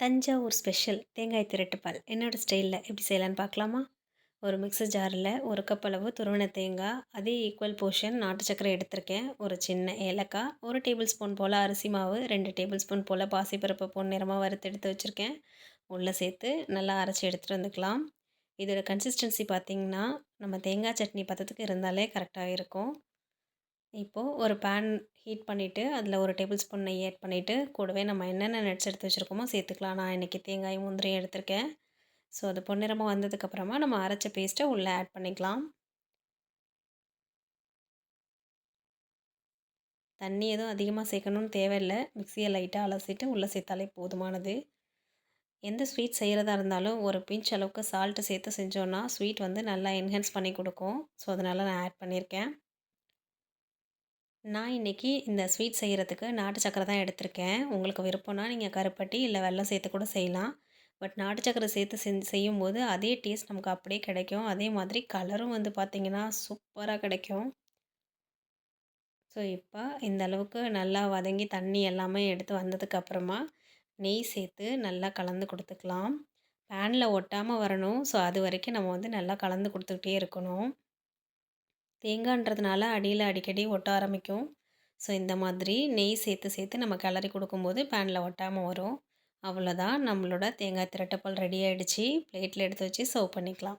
Thanjavur special தேங்காய் திரட்டுப்பால் என்னோடய ஸ்டைலில் எப்படி செய்யலான்னு பார்க்கலாமா? ஒரு மிக்ஸர் ஜாரில் ஒரு கப் அளவு துருவன தேங்காய் அதே ஈக்குவல் போர்ஷன் நாட்டு சக்கரை எடுத்திருக்கேன். ஒரு சின்ன ஏலக்காய் ஒரு டேபிள் ஸ்பூன் போல் அரிசி மாவு ரெண்டு டேபிள் ஸ்பூன் போல் பாசிப்பருப்பு பொன் நிறமாக வறுத்து எடுத்து வச்சுருக்கேன். உள்ளே சேர்த்து நல்லா அரைச்சி எடுத்துகிட்டு வந்துக்கலாம். இதோட கன்சிஸ்டன்சி பார்த்திங்கன்னா நம்ம தேங்காய் சட்னி பதத்துக்கு இருந்தாலே கரெக்டாக இருக்கும். இப்போது ஒரு பேன் ஹீட் பண்ணிவிட்டு அதில் ஒரு டேபிள் ஸ்பூன் நெய் ஆட் பண்ணிவிட்டு கூடவே நம்ம என்னென்ன நட்ஸ் எடுத்து வச்சுருக்கோமோ சேர்த்துக்கலாம். நான் இன்றைக்கி தேங்காயும் முந்திரியும் எடுத்திருக்கேன். ஸோ அது பொன்னிறமாக வந்ததுக்கப்புறமா நம்ம அரைச்ச பேஸ்ட்டை உள்ளே ஆட் பண்ணிக்கலாம். தண்ணி எதுவும் அதிகமாக சேர்க்கணும்னு தேவையில்லை. மிக்சியை லைட்டாக அலசிட்டு உள்ளே சேர்த்தாலே போதுமானது. எந்த ஸ்வீட் செய்கிறதா இருந்தாலும் ஒரு பிஞ்ச் அளவுக்கு சால்ட்டு சேர்த்து செஞ்சோன்னா ஸ்வீட் வந்து நல்லா என்ஹான்ஸ் பண்ணி கொடுக்கும். ஸோ அதனால் நான் ஆட் பண்ணியிருக்கேன். நான் இன்றைக்கி இந்த ஸ்வீட் செய்கிறதுக்கு நாட்டு சக்கரை தான் எடுத்திருக்கேன். உங்களுக்கு விருப்பம்னா நீங்கள் கருப்பட்டி இல்லை வெல்லம் சேர்த்து கூட செய்யலாம். பட் நாட்டு சக்கரை சேர்த்து செஞ்சு செய்யும்போது அதே டேஸ்ட் நமக்கு அப்படியே கிடைக்கும். அதே மாதிரி கலரும் வந்து பார்த்திங்கன்னா சூப்பராக கிடைக்கும். ஸோ இப்போ இந்த அளவுக்கு நல்லா வதங்கி தண்ணி எல்லாமே எடுத்து வந்ததுக்கப்புறமா நெய் சேர்த்து நல்லா கலந்து கொடுத்துக்கலாம். பேனில் ஒட்டாமல் வரணும். ஸோ அது வரைக்கும் நம்ம வந்து நல்லா கலந்து கொடுத்துக்கிட்டே இருக்கணும். தேங்காய்ன்றதுனால அடியில் அடிக்கடி ஒட்ட ஆரம்பிக்கும். ஸோ இந்த மாதிரி நெய் சேர்த்து சேர்த்து நம்ம கிளறி கொடுக்கும்போது பேனில் ஒட்டாமல் வரும். அவ்வளோதான் நம்மளோட தேங்காய் திரட்டப்பால் ரெடி ஆகிடுச்சி பிளேட்டில் எடுத்து வச்சு சர்வ் பண்ணிக்கலாம்.